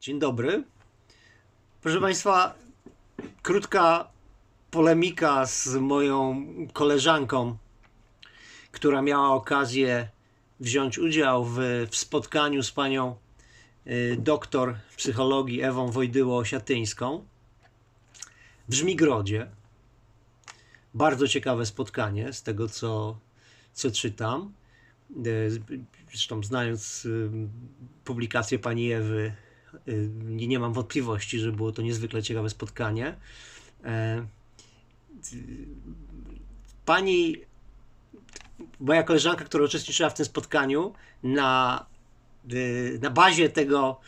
Dzień dobry. Proszę Państwa, krótka polemika z moją koleżanką, która miała okazję wziąć udział w, w spotkaniu z panią y, doktor psychologii Ewą Wojdyło-Osiatyńską w Żmigrodzie. Bardzo ciekawe spotkanie z tego, co, co czytam. Y, Zresztą znając y, publikację pani Ewy, nie, nie mam wątpliwości, że było to niezwykle ciekawe spotkanie. E, y, Pani, moja koleżanka, która uczestniczyła w tym spotkaniu, na, y, na bazie tego,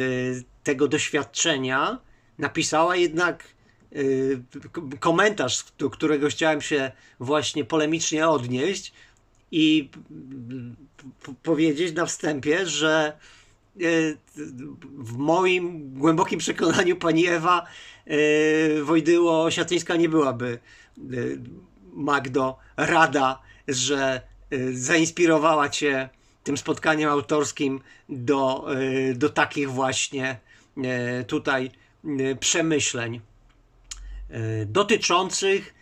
y, tego doświadczenia napisała jednak y, komentarz, do którego chciałem się właśnie polemicznie odnieść i powiedzieć na wstępie, że y, w moim głębokim przekonaniu pani Ewa y, Wojdyło-Siatyńska nie byłaby y, Magdo rada, że y, zainspirowała cię tym spotkaniem autorskim do, y, do takich właśnie y, tutaj y, przemyśleń y, dotyczących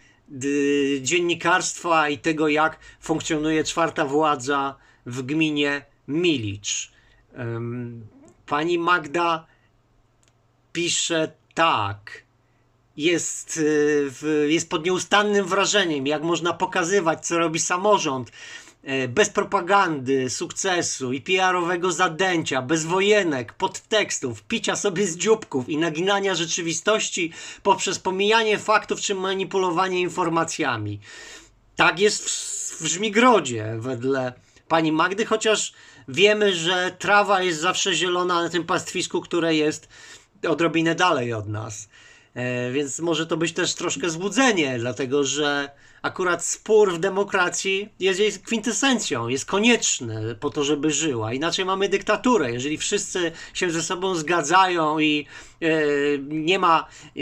y, dziennikarstwa i tego, jak funkcjonuje czwarta władza w gminie Milicz. Pani Magda pisze tak. Jest, y, jest pod nieustannym wrażeniem, jak można pokazywać, co robi samorząd. e, Bez propagandy, sukcesu i PR-owego zadęcia, bez wojenek, podtekstów, picia sobie z dzióbków i naginania rzeczywistości poprzez pomijanie faktów czy manipulowanie informacjami. Tak jest w, w Żmigrodzie wedle pani Magdy, chociaż wiemy, że trawa jest zawsze zielona na tym pastwisku, które jest odrobinę dalej od nas. E, więc może to być też troszkę złudzenie, dlatego że akurat spór w demokracji jest jej kwintesencją, jest konieczny po to, żeby żyła. Inaczej mamy dyktaturę. Jeżeli wszyscy się ze sobą zgadzają i e, nie ma e,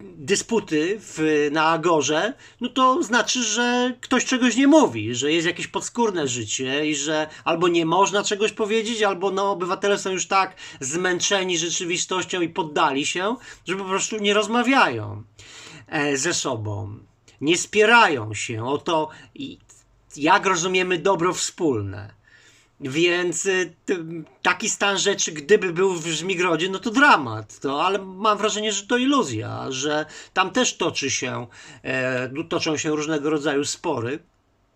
dysputy w, na agorze, no to znaczy, że ktoś czegoś nie mówi, że jest jakieś podskórne życie i że albo nie można czegoś powiedzieć, albo no, obywatele są już tak zmęczeni rzeczywistością i poddali się, że po prostu nie rozmawiają e, ze sobą. Nie spierają się o to, jak rozumiemy dobro wspólne. Więc y, taki stan rzeczy, gdyby był w Żmigrodzie, no to dramat. To, ale mam wrażenie, że to iluzja, że tam też toczy się, e, toczą się różnego rodzaju spory.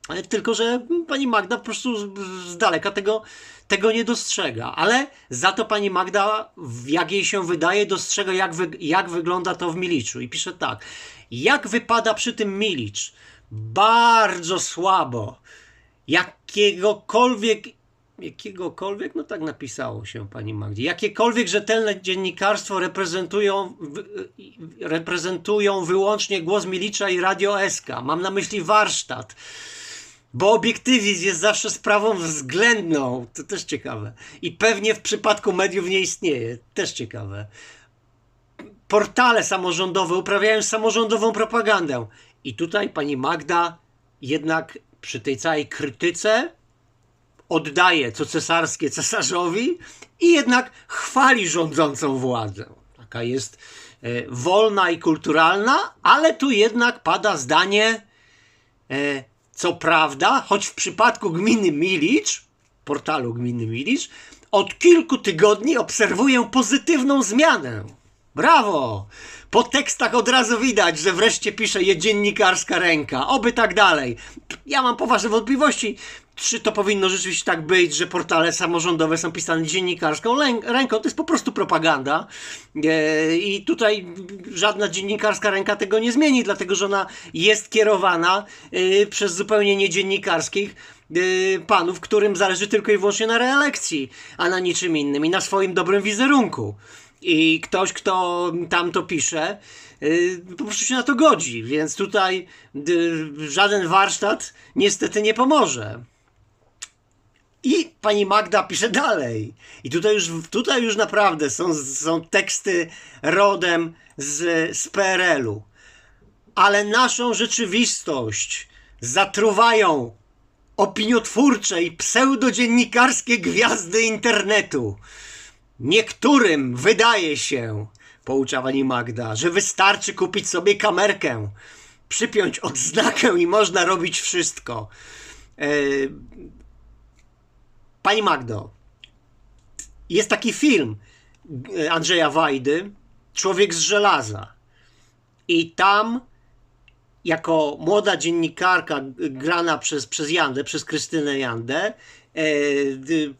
E, Tylko, że pani Magda po prostu z, daleka tego, tego nie dostrzega. Ale za to pani Magda, jak jej się wydaje, dostrzega, jak, wy, jak wygląda to w Miliczu. I pisze tak. Jak wypada przy tym Milicz? Bardzo słabo jakiegokolwiek, jakiegokolwiek, no tak napisało się pani Magdzie, jakiekolwiek rzetelne dziennikarstwo reprezentują, reprezentują wyłącznie głos Milicza i Radio SK. Mam na myśli warsztat. Bo obiektywizm jest zawsze sprawą względną. To też ciekawe. I pewnie w przypadku mediów nie istnieje. Też ciekawe. Portale samorządowe uprawiają samorządową propagandę. I tutaj pani Magda jednak przy tej całej krytyce oddaje co cesarskie cesarzowi i jednak chwali rządzącą władzę. Taka jest e, wolna i kulturalna, ale tu jednak pada zdanie, e, co prawda, choć w przypadku gminy Milicz, portalu gminy Milicz, od kilku tygodni obserwuję pozytywną zmianę. Brawo! Po tekstach od razu widać, że wreszcie pisze je dziennikarska ręka. Oby tak dalej. Ja mam poważne wątpliwości, czy to powinno rzeczywiście tak być, że portale samorządowe są pisane dziennikarską ręką. To jest po prostu propaganda. E, I tutaj żadna dziennikarska ręka tego nie zmieni, dlatego że ona jest kierowana e, przez zupełnie niedziennikarskich e, panów, którym zależy tylko i wyłącznie na reelekcji, a na niczym innym i na swoim dobrym wizerunku. I ktoś, kto tam to pisze, yy, po prostu się na to godzi. Więc tutaj yy, żaden warsztat niestety nie pomoże. I pani Magda pisze dalej. I tutaj już, tutaj już naprawdę są, są teksty rodem z, z PRL-u. Ale naszą rzeczywistość zatruwają opiniotwórcze i pseudodziennikarskie gwiazdy internetu. Niektórym wydaje się, poucza pani Magda, że wystarczy kupić sobie kamerkę, przypiąć odznakę i można robić wszystko. E, pani Magdo, jest taki film Andrzeja Wajdy, Człowiek z żelaza. I tam jako młoda dziennikarka grana przez, przez Jandę, przez Krystynę Jandę,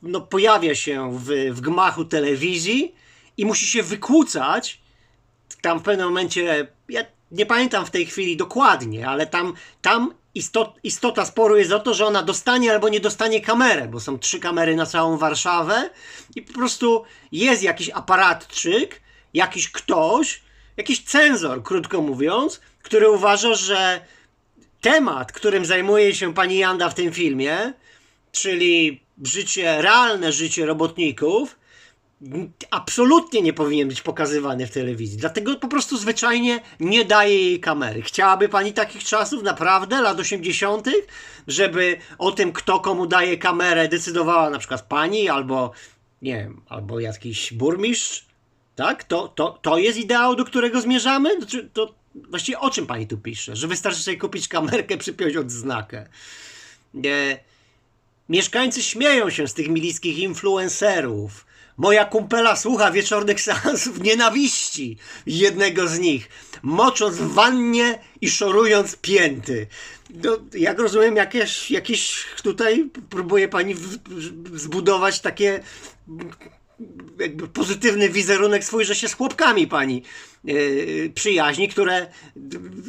no, pojawia się w, w gmachu telewizji i musi się wykłócać. Tam w pewnym momencie, ja nie pamiętam w tej chwili dokładnie, ale tam, tam istot, istota sporu jest o to, że ona dostanie albo nie dostanie kamerę, bo są trzy kamery na całą Warszawę i po prostu jest jakiś aparatczyk, jakiś ktoś, jakiś cenzor, krótko mówiąc, który uważa, że temat, którym zajmuje się pani Janda w tym filmie, czyli życie, realne życie robotników, absolutnie nie powinien być pokazywany w telewizji. Dlatego po prostu zwyczajnie nie daje jej kamery. Chciałaby pani takich czasów, naprawdę, lat 80., żeby o tym, kto komu daje kamerę, decydowała na przykład pani albo, nie wiem, albo jakiś burmistrz? Tak? To, to, to jest ideał, do którego zmierzamy? To, to właściwie o czym pani tu pisze? Że wystarczy sobie kupić kamerkę, przypiąć odznakę. Nie. Mieszkańcy śmieją się z tych milickich influencerów Moja kumpela słucha wieczornych seansów nienawiści jednego z nich, mocząc w wannie i szorując pięty. No, jak rozumiem, jakieś, jakieś tutaj próbuje pani zbudować takie jakby pozytywny wizerunek swój, że się z chłopkami pani yy, przyjaźni, które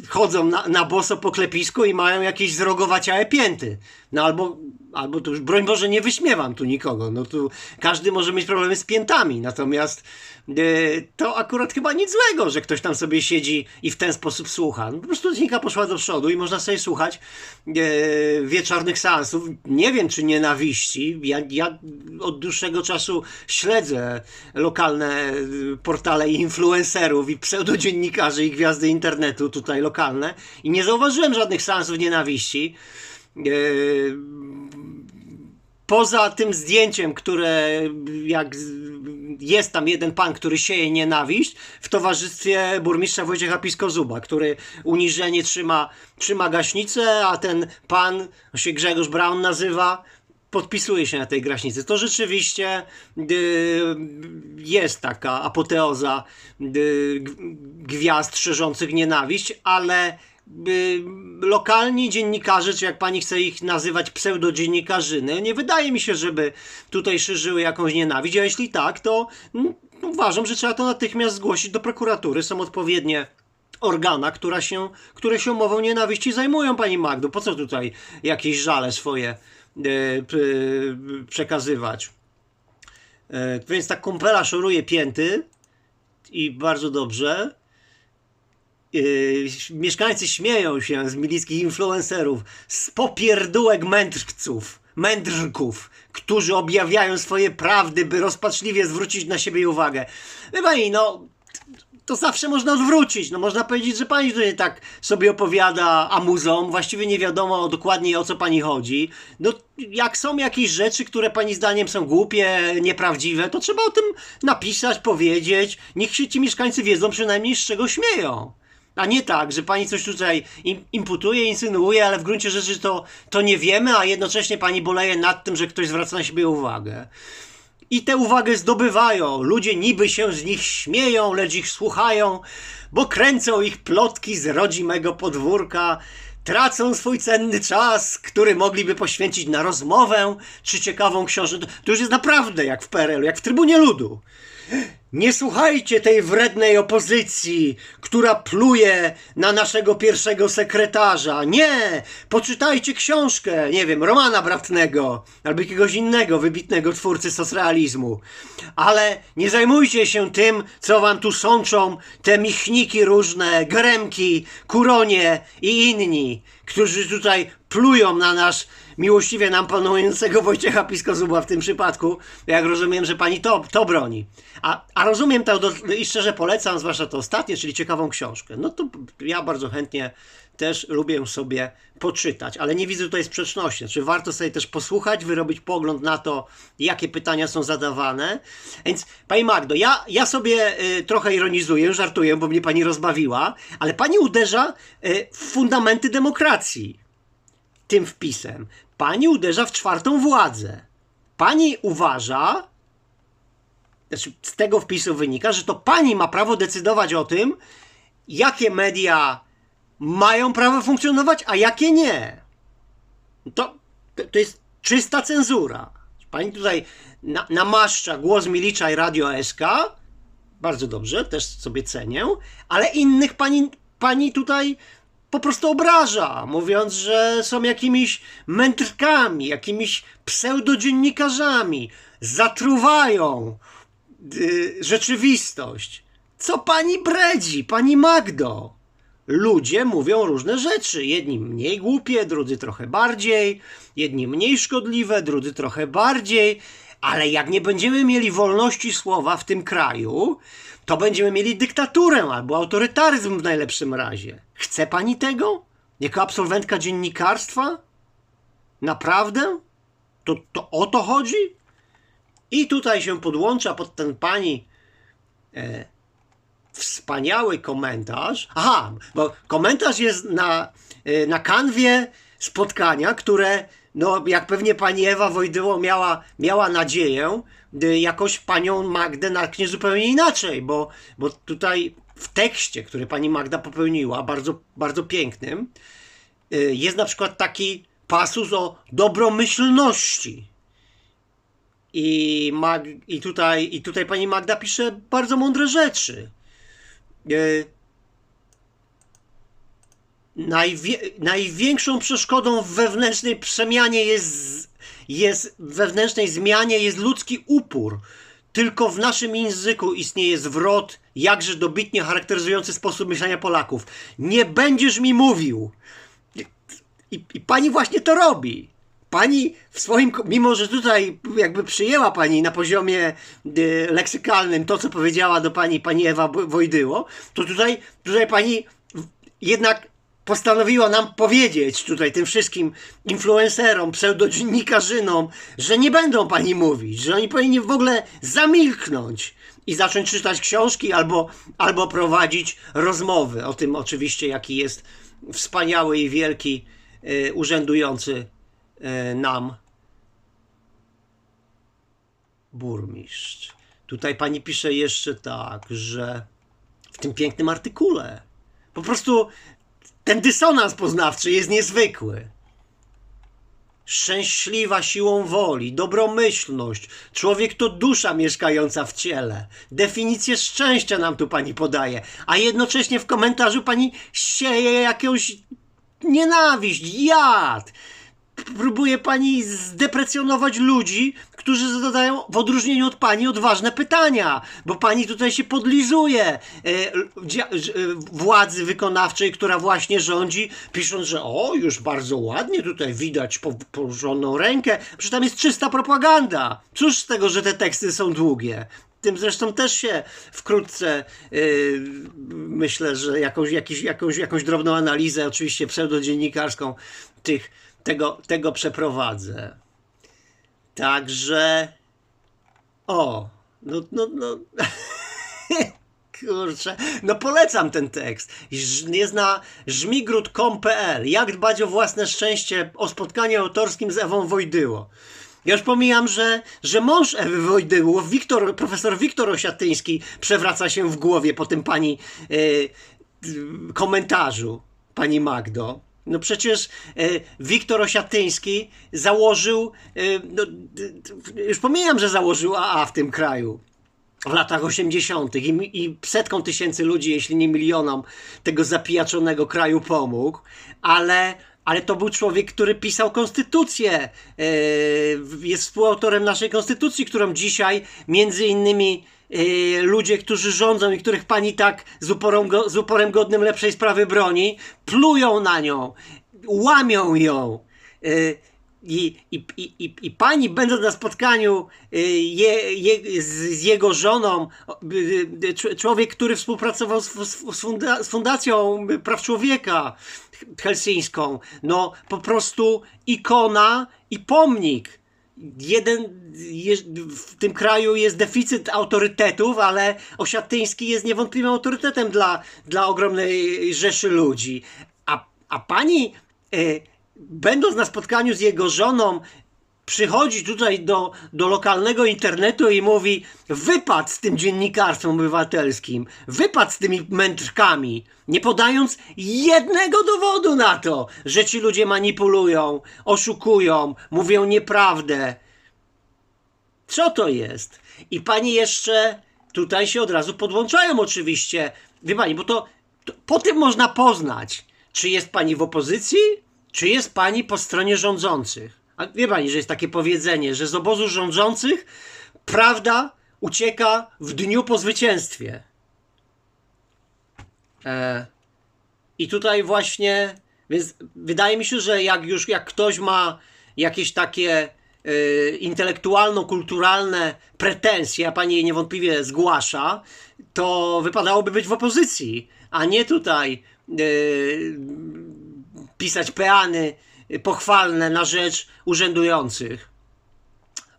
chodzą na, na boso po klepisku i mają jakieś zrogowaciałe pięty. No albo albo to już broń Boże nie wyśmiewam tu nikogo, no tu każdy może mieć problemy z piętami, natomiast e, to akurat chyba nic złego, że ktoś tam sobie siedzi i w ten sposób słucha. No, po prostu technika poszła do przodu i można sobie słuchać e, wieczornych seansów. Nie wiem, czy nienawiści. Ja, ja od dłuższego czasu śledzę lokalne e, portale influencerów i pseudodziennikarzy i gwiazdy internetu tutaj lokalne i nie zauważyłem żadnych seansów nienawiści. Poza tym zdjęciem, które jak jest tam jeden pan, który sieje nienawiść w towarzystwie burmistrza Wojciecha Piskozuba, który uniżenie trzyma, trzyma gaśnicę, a ten pan, się Grzegorz Braun nazywa, podpisuje się na tej gaśnicy. To rzeczywiście y, jest taka apoteoza y, gwiazd szerzących nienawiść, ale lokalni dziennikarze, czy jak pani chce ich nazywać pseudodziennikarzyny, nie wydaje mi się, żeby tutaj szerzyły jakąś nienawiść, a jeśli tak, to mm, uważam, że trzeba to natychmiast zgłosić do prokuratury. Są odpowiednie organa, która się, które się mową nienawiści zajmują, pani Magdo. Po co tutaj jakieś żale swoje e, przekazywać? E, więc ta kumpela szoruje pięty i bardzo dobrze. Yy, mieszkańcy śmieją się z milickich influencerów, z popierdółek mędrców, mędrków, którzy objawiają swoje prawdy, by rozpaczliwie zwrócić na siebie uwagę. Wie pani, no, to zawsze można odwrócić. No można powiedzieć, że pani tutaj tak sobie opowiada amuzą, właściwie nie wiadomo dokładnie o co pani chodzi. No jak są jakieś rzeczy, które pani zdaniem są głupie, nieprawdziwe, to trzeba o tym napisać, powiedzieć. Niech się ci mieszkańcy wiedzą przynajmniej z czego śmieją. A nie tak, że pani coś tutaj imputuje, insynuuje, ale w gruncie rzeczy to, to nie wiemy, a jednocześnie pani boleje nad tym, że ktoś zwraca na siebie uwagę. I tę uwagę zdobywają. Ludzie niby się z nich śmieją, lecz ich słuchają, bo kręcą ich plotki z rodzimego podwórka. Tracą swój cenny czas, który mogliby poświęcić na rozmowę czy ciekawą książkę. To już jest naprawdę jak w PRL, jak w Trybunie Ludu. Nie słuchajcie tej wrednej opozycji, która pluje na naszego pierwszego sekretarza. Nie! Poczytajcie książkę, nie wiem, Romana Bratnego albo jakiegoś innego wybitnego twórcy socrealizmu. Ale nie zajmujcie się tym, co wam tu sączą te michniki różne, gremki, kuronie i inni, którzy tutaj plują na nasz miłościwie nam panującego Wojciecha Piskozuba w tym przypadku, jak rozumiem, że pani to, to broni. A, a rozumiem to do, i szczerze polecam, zwłaszcza to ostatnie, czyli ciekawą książkę. No to ja bardzo chętnie też lubię sobie poczytać, ale nie widzę tutaj sprzeczności. Znaczy, warto sobie też posłuchać, wyrobić pogląd na to, jakie pytania są zadawane. Więc, Pani Magdo, ja, ja sobie y, trochę ironizuję, żartuję, bo mnie Pani rozbawiła, ale Pani uderza y, w fundamenty demokracji tym wpisem. Pani uderza w czwartą władzę. Pani uważa, znaczy z tego wpisu wynika, że to pani ma prawo decydować o tym, jakie media mają prawo funkcjonować, a jakie nie. To, to, jest czysta cenzura. Pani tutaj na, namaszcza głos Milicza i Radio SK. Bardzo dobrze, też sobie cenię, ale innych pani, pani tutaj po prostu obraża, mówiąc, że są jakimiś mędrkami, jakimiś pseudodziennikarzami, zatruwają yy, rzeczywistość. Co pani bredzi, pani Magdo? Ludzie mówią różne rzeczy. Jedni mniej głupie, drudzy trochę bardziej, jedni mniej szkodliwe, drudzy trochę bardziej. Ale jak nie będziemy mieli wolności słowa w tym kraju, to będziemy mieli dyktaturę albo autorytaryzm w najlepszym razie. Chce pani tego? Jako absolwentka dziennikarstwa? Naprawdę? To, to o to chodzi? I tutaj się podłącza pod ten pani e, wspaniały komentarz. Aha, bo komentarz jest na, e, na kanwie spotkania, które, no jak pewnie pani Ewa Wojdyło miała, miała nadzieję, y, jakoś panią Magdę natknie zupełnie inaczej, bo, bo tutaj w tekście, który pani Magda popełniła, bardzo, bardzo pięknym, y, jest na przykład taki pasus o dobromyślności. I, Mag, i, tutaj, I tutaj pani Magda pisze bardzo mądre rzeczy. Najwie, największą przeszkodą w wewnętrznej przemianie jest, jest wewnętrznej zmianie jest ludzki upór. Tylko w naszym języku istnieje zwrot, jakże dobitnie charakteryzujący sposób myślenia Polaków. Nie będziesz mi mówił. I, i pani właśnie to robi. Pani w swoim, mimo że tutaj jakby przyjęła pani na poziomie y, leksykalnym to, co powiedziała do pani pani Ewa Wojdyło, to tutaj, tutaj pani jednak postanowiła nam powiedzieć tutaj tym wszystkim influencerom, pseudodziennikarzynom, że nie będą pani mówić, że oni powinni w ogóle zamilknąć i zacząć czytać książki albo, albo prowadzić rozmowy o tym oczywiście, jaki jest wspaniały i wielki y, urzędujący y, nam burmistrz. Tutaj pani pisze jeszcze tak, że w tym pięknym artykule po prostu ten dysonans poznawczy jest niezwykły. Szczęśliwa siłą woli, dobromyślność, człowiek to dusza mieszkająca w ciele. Definicję szczęścia nam tu pani podaje, a jednocześnie w komentarzu pani sieje jakąś nienawiść, jad. Próbuje pani zdeprecjonować ludzi, którzy zadają w odróżnieniu od pani odważne pytania, bo pani tutaj się podlizuje e, e, władzy wykonawczej, która właśnie rządzi, pisząc, że o, już bardzo ładnie tutaj widać położoną rękę, przecież tam jest czysta propaganda. Cóż z tego, że te teksty są długie? Tym zresztą też się wkrótce yy, myślę, że jakąś, jakiś, jakąś, jakąś drobną analizę, oczywiście pseudodziennikarską, tych, tego, tego przeprowadzę. Także. O, no, no, no. Kurczę, no polecam ten tekst. Jest na żmigród.com.pl. Jak dbać o własne szczęście o spotkaniu autorskim z Ewą Wojdyło. Ja już pomijam, że, że mąż Ewy Wojdyło, Wiktor, profesor Wiktor Osiatyński, przewraca się w głowie po tym pani yy, komentarzu, pani Magdo. No przecież e, Wiktor Osiatyński założył, e, no, już pomijam, że założył AA w tym kraju w latach 80. I, i setkom tysięcy ludzi, jeśli nie milionom, tego zapijaczonego kraju pomógł, ale ale to był człowiek, który pisał konstytucję. E, jest współautorem naszej konstytucji, którą dzisiaj między innymi Yy, ludzie, którzy rządzą i których pani tak z, uporem, z uporem godnym lepszej sprawy broni, plują na nią, łamią ją. Yy, i, i, i, i, pani, będąc na spotkaniu y, je, je, z, jego żoną, y, y, człowiek, który współpracował z, z funda, z Fundacją Praw Człowieka helsińską, no po prostu ikona i pomnik. Jeden je, w tym kraju jest deficyt autorytetów, ale Osiatyński jest niewątpliwym autorytetem dla, dla ogromnej rzeszy ludzi. A, a pani, e, będąc na spotkaniu z jego żoną, przychodzi tutaj do, do lokalnego internetu i mówi wypad z tym dziennikarstwem obywatelskim, wypad z tymi mędrkami, nie podając jednego dowodu na to, że ci ludzie manipulują, oszukują, mówią nieprawdę. Co to jest? I pani jeszcze tutaj się od razu podłączają oczywiście. Wie pani, bo to, to po tym można poznać, czy jest pani w opozycji, czy jest pani po stronie rządzących. A wie pani, że jest takie powiedzenie, że z obozu rządzących prawda ucieka w dniu po zwycięstwie. E, I tutaj właśnie, więc wydaje mi się, że jak już jak ktoś ma jakieś takie y, intelektualno-kulturalne pretensje, a pani je niewątpliwie zgłasza, to wypadałoby być w opozycji, a nie tutaj y, pisać peany pochwalne na rzecz urzędujących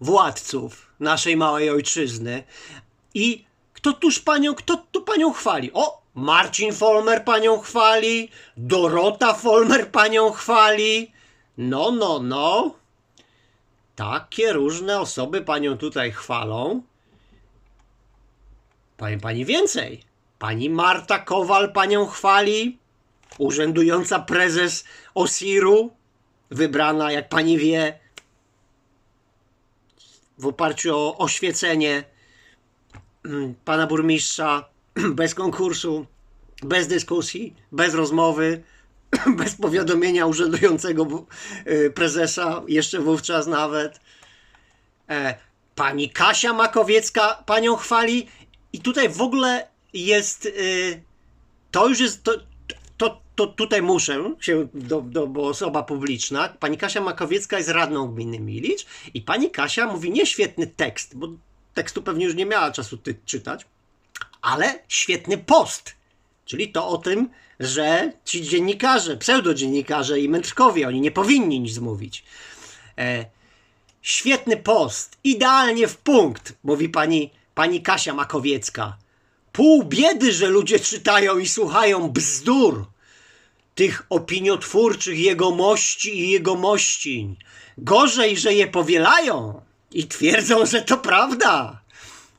władców naszej małej ojczyzny. I kto tuż panią, kto tu panią chwali? O, Marcin Folmer panią chwali, Dorota Folmer panią chwali. No, no, no. Takie różne osoby panią tutaj chwalą. Powiem pani więcej. Pani Marta Kowal panią chwali, urzędująca prezes OSIR-u, wybrana, jak pani wie, w oparciu o oświecenie mm, pana burmistrza, bez konkursu, bez dyskusji, bez rozmowy, bez powiadomienia urzędującego y, prezesa, jeszcze wówczas nawet. E, Pani Kasia Makowiecka panią chwali i tutaj w ogóle jest, y, to już jest, to, to tutaj muszę się, do, do, bo osoba publiczna, pani Kasia Makowiecka jest radną gminy Milicz i pani Kasia mówi nie świetny tekst, bo tekstu pewnie już nie miała czasu ty, czytać, ale świetny post. Czyli to o tym, że ci dziennikarze, pseudodziennikarze i mędrkowie, oni nie powinni nic mówić. E, świetny post, idealnie w punkt, mówi pani, pani Kasia Makowiecka. Pół biedy, że ludzie czytają i słuchają bzdur tych opiniotwórczych jegomości i jegomościń. Gorzej, że je powielają i twierdzą, że to prawda.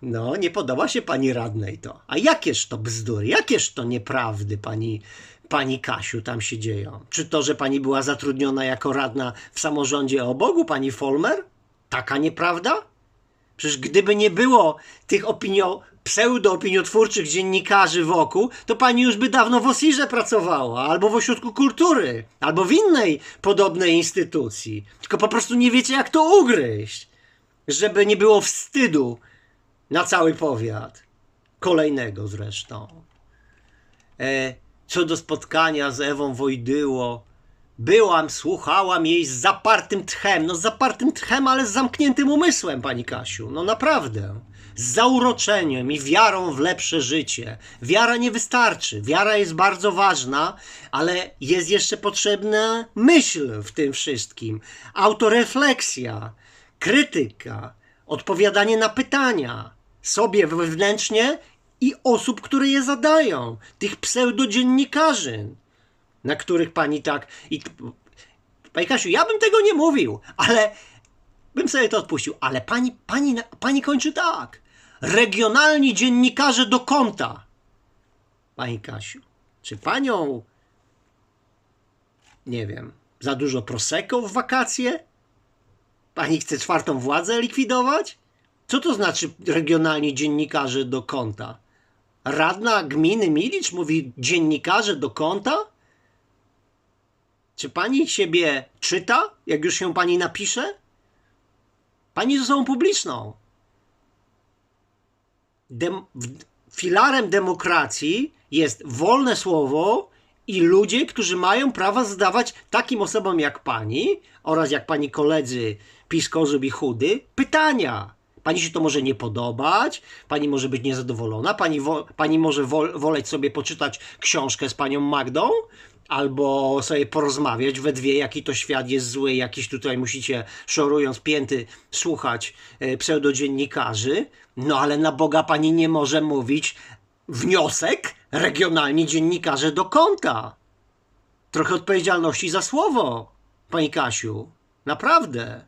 No, nie podoba się pani radnej to. A jakież to bzdury, jakież to nieprawdy pani, pani Kasiu tam się dzieją? Czy to, że pani była zatrudniona jako radna w samorządzie obogu, pani Folmer? Taka nieprawda? Przecież gdyby nie było tych opinio, pseudo-opiniotwórczych dziennikarzy wokół, to pani już by dawno w Osirze pracowała, albo w Ośrodku Kultury, albo w innej podobnej instytucji. Tylko po prostu nie wiecie, jak to ugryźć, żeby nie było wstydu na cały powiat. Kolejnego zresztą. E, co do spotkania z Ewą Wojdyło, byłam, słuchałam jej z zapartym tchem. No z zapartym tchem, ale z zamkniętym umysłem, pani Kasiu. No naprawdę. Z zauroczeniem i wiarą w lepsze życie. Wiara nie wystarczy. Wiara jest bardzo ważna, ale jest jeszcze potrzebna myśl w tym wszystkim. Autorefleksja, krytyka, odpowiadanie na pytania sobie wewnętrznie i osób, które je zadają. Tych pseudodziennikarzy na których pani tak. I, pani Kasiu, ja bym tego nie mówił, ale bym sobie to odpuścił. Ale pani, pani, pani kończy tak. Regionalni dziennikarze do konta. Pani Kasiu, czy panią, nie wiem, za dużo prosecco w wakacje? Pani chce czwartą władzę likwidować? Co to znaczy regionalni dziennikarze do konta? Radna gminy Milicz mówi dziennikarze do konta? Czy pani siebie czyta, jak już się pani napisze? Pani jest osobą publiczną. Dem- filarem demokracji jest wolne słowo i ludzie, którzy mają prawo zadawać takim osobom jak pani oraz jak pani koledzy Piskozub i Chudy pytania. Pani się to może nie podobać, pani może być niezadowolona, pani, wo, pani może wol, woleć sobie poczytać książkę z panią Magdą, albo sobie porozmawiać we dwie, jaki to świat jest zły, jakiś tutaj musicie, szorując pięty, słuchać e, pseudodziennikarzy. No ale na Boga pani nie może mówić wniosek regionalni dziennikarze do konta. Trochę odpowiedzialności za słowo, pani Kasiu. Naprawdę.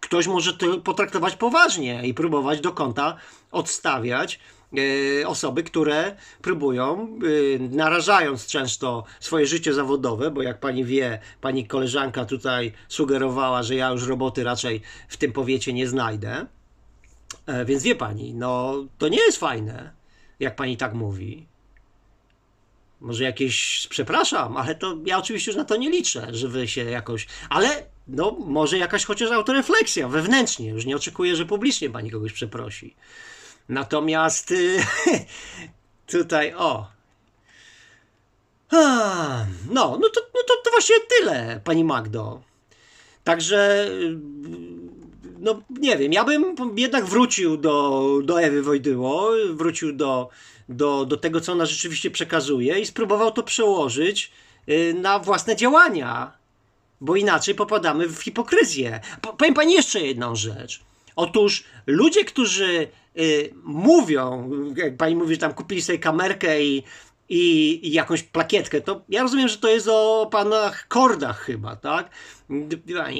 Ktoś może to potraktować poważnie i próbować do konta odstawiać osoby, które próbują, e, narażając często swoje życie zawodowe, bo jak pani wie, pani koleżanka tutaj sugerowała, że ja już roboty raczej w tym powiecie nie znajdę. E, Więc wie pani, no to nie jest fajne, jak pani tak mówi. Może jakieś, przepraszam, ale to ja oczywiście już na to nie liczę, że wy się jakoś, ale no może jakaś chociaż autorefleksja wewnętrznie, już nie oczekuję, że publicznie pani kogoś przeprosi. Natomiast y, tutaj, o. No, no to, no to, to właśnie tyle, pani Magdo. Także, y, no nie wiem, ja bym jednak wrócił do, do Ewy Wojdyło, wrócił do, do, do tego, co ona rzeczywiście przekazuje i spróbował to przełożyć y, na własne działania, bo inaczej popadamy w hipokryzję. Po- Powiem pani jeszcze jedną rzecz. Otóż ludzie, którzy y, mówią, jak pani mówi, że tam kupili sobie kamerkę i, i, i jakąś plakietkę, to ja rozumiem, że to jest o panach Kordach chyba, tak?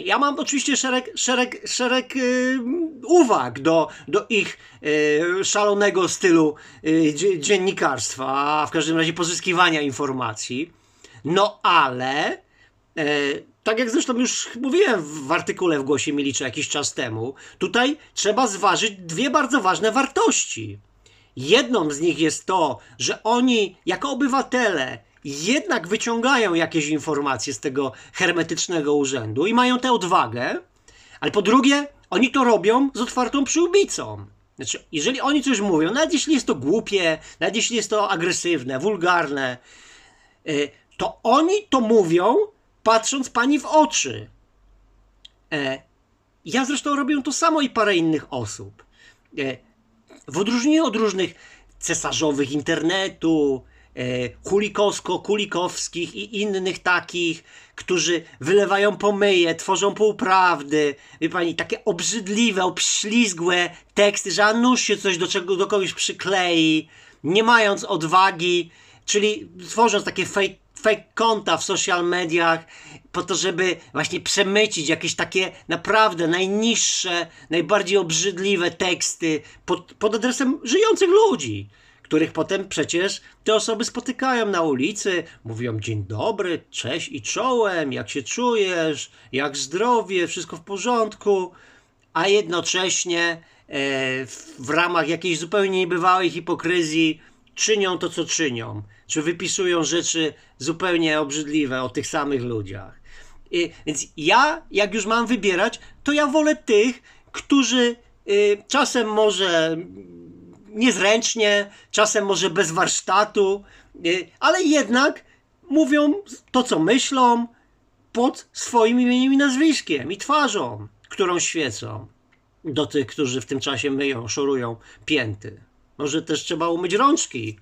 Ja mam oczywiście szereg, szereg, szereg y, uwag do, do ich y, szalonego stylu y, dzie- dziennikarstwa, a w każdym razie pozyskiwania informacji. No ale E, tak jak zresztą już mówiłem w artykule w Głosie Milicza jakiś czas temu, tutaj trzeba zważyć dwie bardzo ważne wartości. Jedną z nich jest to, że oni jako obywatele jednak wyciągają jakieś informacje z tego hermetycznego urzędu i mają tę odwagę, ale po drugie, oni to robią z otwartą przyłbicą. Znaczy, jeżeli oni coś mówią, nawet jeśli jest to głupie, nawet jeśli jest to agresywne, wulgarne, y, to oni to mówią, patrząc pani w oczy. E, ja zresztą robię to samo i parę innych osób. E, w odróżnieniu od różnych cesarzowych internetu, e, kulikowsko-kulikowskich i innych takich, którzy wylewają pomyje, tworzą półprawdy, wie pani, takie obrzydliwe, obślizgłe teksty, że a się coś do, czego, do kogoś przyklei, nie mając odwagi, czyli tworząc takie fake, fake konta w social mediach po to, żeby właśnie przemycić jakieś takie naprawdę najniższe, najbardziej obrzydliwe teksty pod, pod adresem żyjących ludzi, których potem przecież te osoby spotykają na ulicy, mówią dzień dobry, cześć i czołem, jak się czujesz, jak zdrowie, wszystko w porządku, a jednocześnie e, w, ramach jakiejś zupełnie niebywałej hipokryzji czynią to, co czynią, czy wypisują rzeczy zupełnie obrzydliwe o tych samych ludziach. I, więc ja, jak już mam wybierać, to ja wolę tych, którzy y, czasem może niezręcznie, czasem może bez warsztatu, y, ale jednak mówią to, co myślą, pod swoim imieniem i nazwiskiem i twarzą, którą świecą do tych, którzy w tym czasie myją, szorują pięty. Może też trzeba umyć rączki.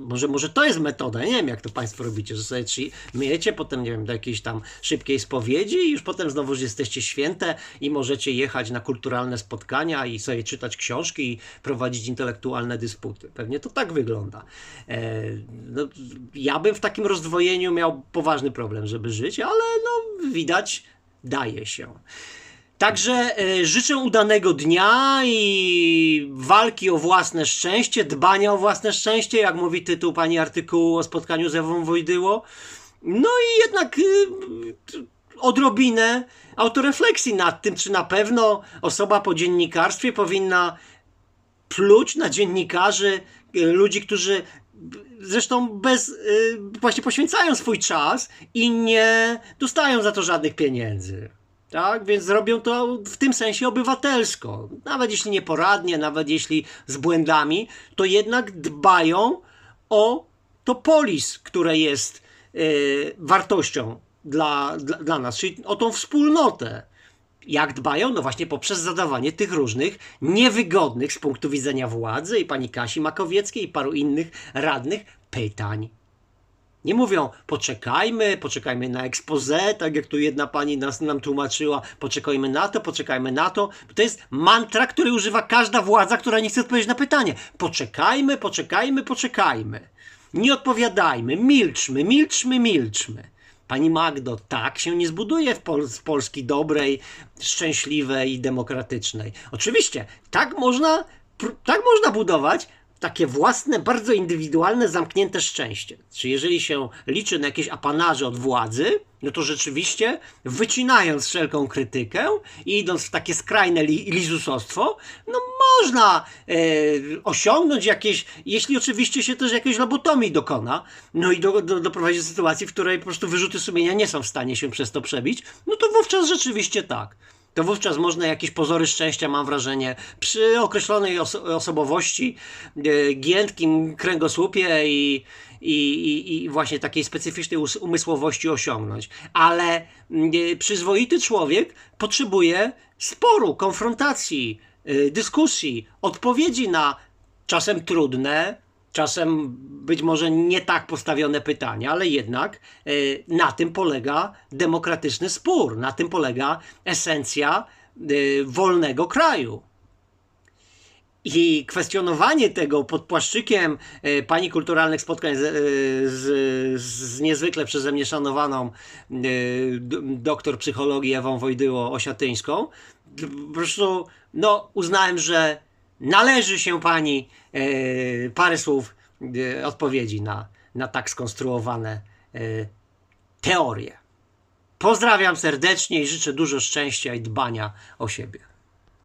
Może, może to jest metoda, nie wiem jak to Państwo robicie, że sobie trzy myjecie, potem nie wiem, do jakiejś tam szybkiej spowiedzi i już potem znowu jesteście święte i możecie jechać na kulturalne spotkania i sobie czytać książki i prowadzić intelektualne dysputy. Pewnie to tak wygląda. E, no, ja bym w takim rozdwojeniu miał poważny problem, żeby żyć, ale no widać, daje się. Także e, życzę udanego dnia i walki o własne szczęście, dbania o własne szczęście, jak mówi tytuł pani artykułu o spotkaniu z Ewą Wojdyło. No i jednak y, odrobinę autorefleksji nad tym, czy na pewno osoba po dziennikarstwie powinna pluć na dziennikarzy, y, ludzi, którzy zresztą bez, właśnie poświęcają swój czas i nie dostają za to żadnych pieniędzy. Tak, więc robią to w tym sensie obywatelsko. Nawet jeśli nieporadnie, nawet jeśli z błędami, to jednak dbają o to polis, które jest y, wartością dla, dla, dla nas, czyli o tą wspólnotę. Jak dbają? No właśnie poprzez zadawanie tych różnych niewygodnych z punktu widzenia władzy i pani Kasi Makowieckiej i paru innych radnych pytań. Nie mówią, poczekajmy, poczekajmy na expose, tak jak tu jedna pani nas, nam tłumaczyła, poczekajmy na to, poczekajmy na to. To jest mantra, której używa każda władza, która nie chce odpowiedzieć na pytanie. Poczekajmy, poczekajmy, poczekajmy. Nie odpowiadajmy, milczmy, milczmy, milczmy. Pani Magdo, tak się nie zbuduje w, Pol w Polski dobrej, szczęśliwej i demokratycznej. Oczywiście, tak można, tak można budować takie własne, bardzo indywidualne, zamknięte szczęście. Czy jeżeli się liczy na jakieś apanarze od władzy, no to rzeczywiście wycinając wszelką krytykę i idąc w takie skrajne li lizusostwo, no można e, osiągnąć jakieś, jeśli oczywiście się też jakiejś lobotomii dokona, no i do, do, doprowadzi do sytuacji, w której po prostu wyrzuty sumienia nie są w stanie się przez to przebić, no to wówczas rzeczywiście tak to wówczas można jakieś pozory szczęścia, mam wrażenie, przy określonej oso osobowości, e, giętkim kręgosłupie i, i, i, właśnie takiej specyficznej umysłowości osiągnąć. Ale e, przyzwoity człowiek potrzebuje sporu, konfrontacji, e, dyskusji, odpowiedzi na czasem trudne, czasem być może nie tak postawione pytania, ale jednak e, na tym polega demokratyczny spór, na tym polega esencja e, wolnego kraju. I kwestionowanie tego pod płaszczykiem e, pani kulturalnych spotkań z, z, z niezwykle przeze mnie szanowaną doktor psychologii Ewą Wojdyło Osiatyńską, d- po prostu no, uznałem, że należy się pani e, parę słów e, odpowiedzi na, na tak skonstruowane e, teorie. Pozdrawiam serdecznie i życzę dużo szczęścia i dbania o siebie.